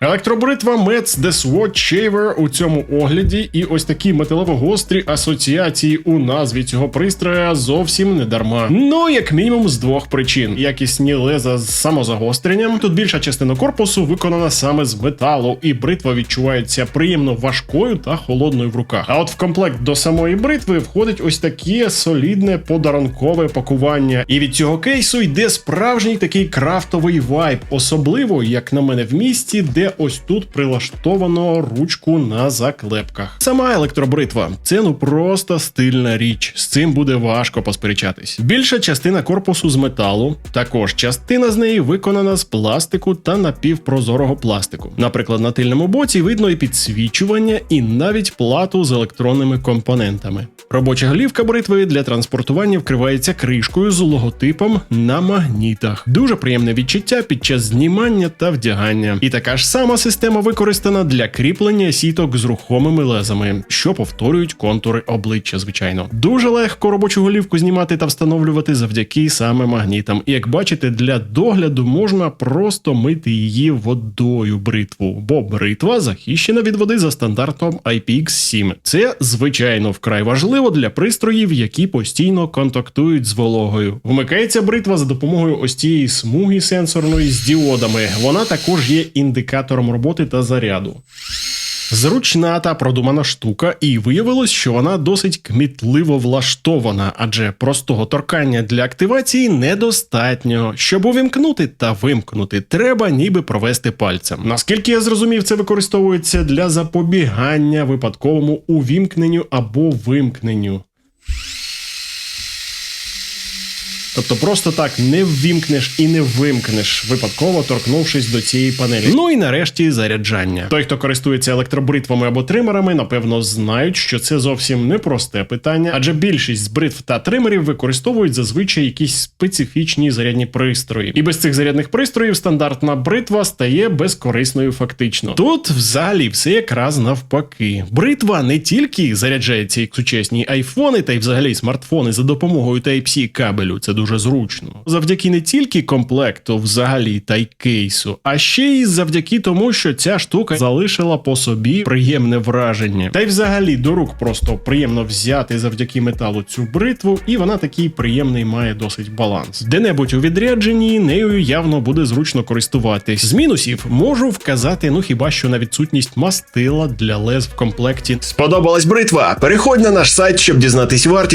Електробритва Metz The Sword Shaver у цьому огляді, і ось такі металево-гострі асоціації у назві цього пристроя зовсім не дарма. Ну, як мінімум, з двох причин: якісні леза з самозагостренням. Тут більша частина корпусу виконана саме з металу, і бритва відчувається приємно важкою та холодною в руках. А от в комплект до самої бритви входить ось таке солідне подарункове пакування. І від цього кейсу йде справжній такий крафтовий вайб, особливо як на мене в місті, де ось тут прилаштовано ручку на заклепках. Сама електробритва це ну просто стильна річ. З цим буде важко посперечатись. Більша частина корпусу з металу, також частина з неї виконана з пластику та напівпрозорого пластику. Наприклад, на тильному боці видно і підсвічування, і навіть плату з електронними компонентами. Робоча голівка бритви для транспортування вкривається кришкою з логотипом на магнітах. Дуже приємне відчуття під час знімання та вдягання. І така ж сама система використана для кріплення сіток з рухомими лезами, що повторюють контури обличчя, звичайно. Дуже легко робочу голівку знімати та встановлювати завдяки саме магнітам. І як бачите, для догляду можна просто мити її водою бритву, бо бритва захищена від води за стандартом IPX7. Це звичайно вкрай важливо для пристроїв, які постійно контактують з вологою. Вмикається бритва за допомогою ось цієї смуги сенсорної з діодами. Вона також є індикатором роботи та заряду. Зручна та продумана штука, і виявилось, що вона досить кмітливо влаштована, адже простого торкання для активації недостатньо. Щоб увімкнути та вимкнути, треба ніби провести пальцем. Наскільки я зрозумів, це використовується для запобігання випадковому увімкненню або вимкненню. Тобто просто так не ввімкнеш і не вимкнеш, випадково торкнувшись до цієї панелі. Ну і нарешті заряджання. Той, хто користується електробритвами або тримерами, напевно, знають, що це зовсім непросте питання, адже більшість з бритв та тримерів використовують зазвичай якісь специфічні зарядні пристрої. І без цих зарядних пристроїв стандартна бритва стає безкорисною фактично. Тут взагалі все якраз навпаки. Бритва не тільки заряджає ці сучасні айфони та й взагалі смартфони за допомогою Type-C кабелю. Це дуже зручно. Завдяки не тільки комплекту, взагалі та й кейсу, а ще й завдяки тому, що ця штука залишила по собі приємне враження. Та й взагалі до рук просто приємно взяти завдяки металу цю бритву, і вона такий приємний має досить баланс. Де-небудь у відрядженні нею явно буде зручно користуватись. З мінусів можу вказати, ну хіба що на відсутність мастила для лез в комплекті. Сподобалась бритва? Переходь на наш сайт, щоб дізнатись вартість.